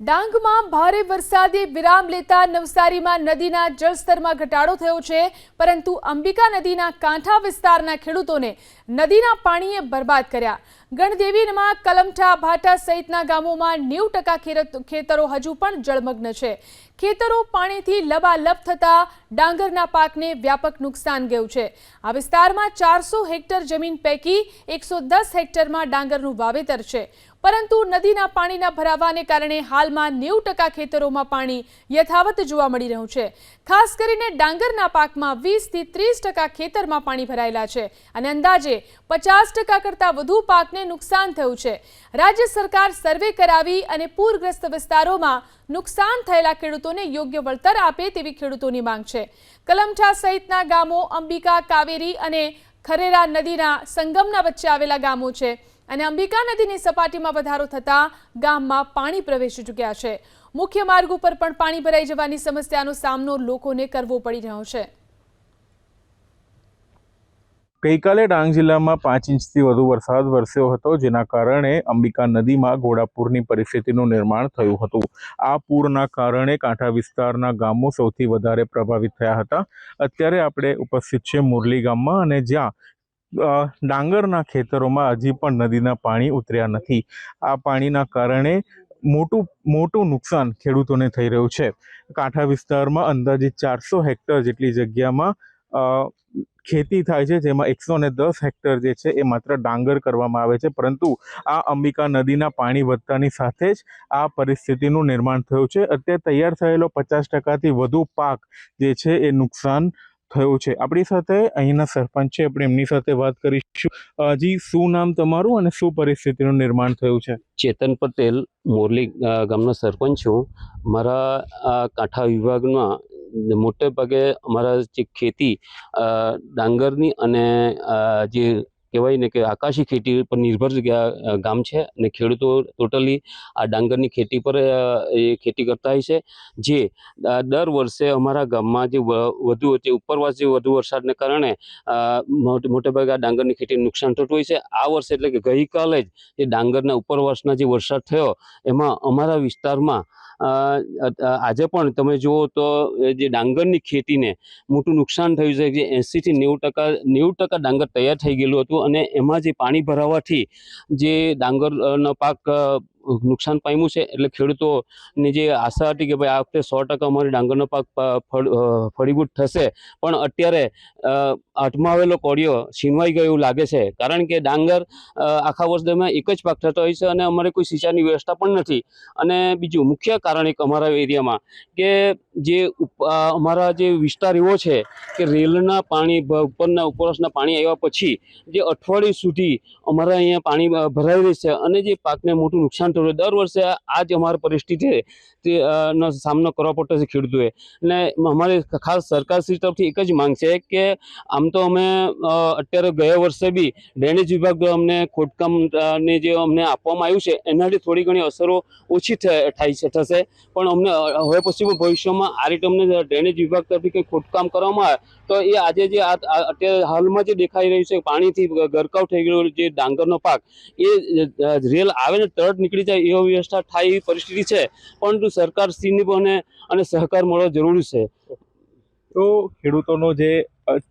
ડાંગમાં ભારે વરસાદે વિરામ લેતા નવસારીમાં નદીના જળસ્તરમાં ઘટાડો થયો છે, પરંતુ અંબિકા નદીના કાંઠા વિસ્તારના ખેડૂતોને નદીના પાણીએ બરબાદ કર્યા. ગણદેવીમાં કલમઠા ભાટા સહિતના ગામોમાં નેવું ટકા ખેતરો હજુ પણ જળમગ્ન છે. ખેતરો પાણીથી લબાલબ થતા ડાંગરના પાકને વ્યાપક નુકસાન ગયું છે. આ વિસ્તારમાં ચારસો હેક્ટર જમીન પૈકી એકસો હેક્ટરમાં ડાંગરનું વાવેતર છે. પરંતુ નદીના પાણીના ભરાવાને કારણે હાલમાં નેવું ટકા ખેતરોમાં પાણી યથાવત જોવા મળી રહ્યું છે. ખાસ કરીને ડાંગરના પાકમાં વીસથી ત્રીસ ટકા ખેતરમાં પાણી ભરાયેલા છે અને અંદાજે પચાસ ટકા કરતાં વધુ પાકને નુકસાન થયું છે. રાજ્ય સરકાર સર્વે કરાવી અને પૂરગ્રસ્ત વિસ્તારોમાં નુકસાન થયેલા ખેડૂતોને યોગ્ય વળતર આપે તેવી ખેડૂતોની માંગ છે. કલમઠા સહિતના ગામો અંબિકા, કાવેરી અને ખરેરા નદીના સંગમના વચ્ચે આવેલા ગામો છે. અને અંબિકા નદીની સપાટીમાં વધારો થતાં ગામમાં પાણી પ્રવેશી ચૂક્યા છે. મુખ્ય માર્ગ ઉપર પણ પાણી ભરાઈ જવાની સમસ્યાનો સામનો લોકોને કરવો પડી રહ્યો છે. ગઈકાલે ડાંગ જિલ્લામાં પાંચ ઇંચથી વધુ વરસાદ વરસ્યો હતો, જેના કારણે અંબિકા નદીમાં ઘોડાપૂરની પરિસ્થિતિનું નિર્માણ થયું હતું. આ પૂરના કારણે કાંઠા વિસ્તારના ગામો સૌથી વધારે પ્રભાવિત થયા હતા. અત્યારે આપણે ઉપસ્થિત છે મુરલી ગામમાં અને જ્યાં ડાંગરના ખેતરોમાં હજી પણ નદીના પાણી ઉતર્યા નથી. આ પાણીના કારણે મોટું મોટું નુકસાન ખેડૂતોને થઈ રહ્યું છે. કાંઠા વિસ્તારમાં અંદાજિત ચારસો હેક્ટર જેટલી જગ્યામાં ખેતી થાય છે, જેમાં એકસો ને દસ હેક્ટર જે છે એ માત્ર ડાંગર કરવામાં આવે છે. પરંતુ આ અંબિકા નદીના પાણી વધતાની સાથે જ આ પરિસ્થિતિનું નિર્માણ થયું છે. અત્યારે તૈયાર થયેલો પચાસ ટકાથી વધુ પાક જે છે એ નુકસાન થયું છે. આપણી સાથે અહીંના સરપંચ છે. આપણે એમની સાથે વાત કરીશું. હજી શું નામ તમારું અને શું પરિસ્થિતિનું નિર્માણ થયું છે? ચેતન પટેલ, મોરલી ગામનો સરપંચ છું. મારા કાંઠા વિભાગમાં મોટે ભાગે અમારા જે ખેતી ડાંગરની અને જે કહેવાય ને કે આકાશી ખેતી પર નિર્ભર ગામ છે અને ખેડૂતો ટોટલી આ ડાંગરની ખેતી પર એ ખેતી કરતા હોય છે. જે દર વર્ષે અમારા ગામમાં જે વધુ જે ઉપરવાસ જે વધુ વરસાદને કારણે મોટેભાગે મોટે મોટે ભાગે આ ડાંગરની ખેતીને નુકસાન થતું હોય છે. આ વર્ષે એટલે કે ગઈકાલે જ જે ડાંગરના ઉપરવાસના જે વરસાદ થયો, એમાં અમારા વિસ્તારમાં આજે પણ તમે જુઓ તો, એ જે ડાંગરની ખેતીને મોટું નુકસાન થયું છે, જે એંસીથી નેવું ટકા નેવું ટકા ડાંગર તૈયાર થઈ ગયેલું હતું. અને એમાં જે પાણી ભરાવાથી જે ડાંગરનો પાક નુકસાન પામ્યું છે એટલે ખેડૂતોની જે આશા હતી કે ભાઈ આ વખતે સો ટકા અમારી ડાંગરનો પાક ફળીભૂત થશે, પણ અત્યારે અટમાવેલો કોડિયો છીનવાઈ ગયો એવું લાગે છે. કારણ કે ડાંગર આખા વર્ષ દરમિયાન એક જ પાક થતો હોય છે અને અમારે કોઈ સિંચાઈની વ્યવસ્થા પણ નથી. અને બીજું મુખ્ય કારણ એક અમારા એરિયામાં કે જે અમારા જે વિસ્તાર એવો છે કે રેલના પાણી ઉપરના ઉપરસના પાણી આવ્યા પછી જે અઠવાડિયું સુધી અમારા અહીંયા પાણી ભરાઈ રહે છે અને જે પાકને મોટું નુકસાન થયું દર વર્ષે આ જ અમારી પરિસ્થિતિ છે નો સામનો કરવો પડતો છે ખેડૂતોએ. અને અમારી ખાસ સરકારશ્રી તરફથી એક જ માંગ છે કે આમ તો અમે અત્યારે ગયા વર્ષે બી ડ્રેનેજ વિભાગ દ્વારા અમને ખોદકામને જે અમને આપવામાં આવ્યું છે એનાથી થોડી ઘણી અસરો ઓછી થાય છે, થશે. પણ અમને હવે પછી પણ ભવિષ્યમાં આ રીતે અમને ડ્રેનેજ વિભાગ તરફથી કંઈ ખોદકામ કરવામાં આવે, તો એ આજે જે અત્યારે હાલમાં જે દેખાઈ રહ્યું છે, પાણીથી ગરકાવ થઈ ગયેલો જે ડાંગરનો પાક, એ રેલ આવે ને તરત નીકળી જાય એવી વ્યવસ્થા થાય એવી પરિસ્થિતિ છે, પરંતુ સરકારશ્રીની પણ અને- સહકાર મળવો જરૂરી છે. તો ખેડૂતોનો જે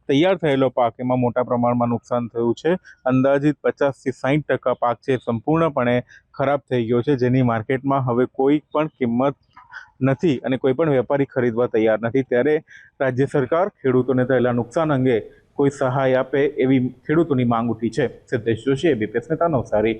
તૈયાર થયેલો પાક, એમાં મોટા પ્રમાણમાં નુકસાન થયું છે. અંદાજિત પચાસથી સાઠ ટકા પાક છે સંપૂર્ણપણે ખરાબ થઈ ગયો છે, જેની માર્કેટમાં હવે કોઈ પણ કિંમત નથી અને કોઈ પણ વેપારી ખરીદવા તૈયાર નથી. ત્યારે રાજ્ય સરકાર ખેડૂતોને થયેલા નુકસાન અંગે કોઈ સહાય આપે એવી ખેડૂતોની માંગ ઉઠી છે. સિદ્ધેશ જોશી, એબીપીએસ નેતા નવસારી.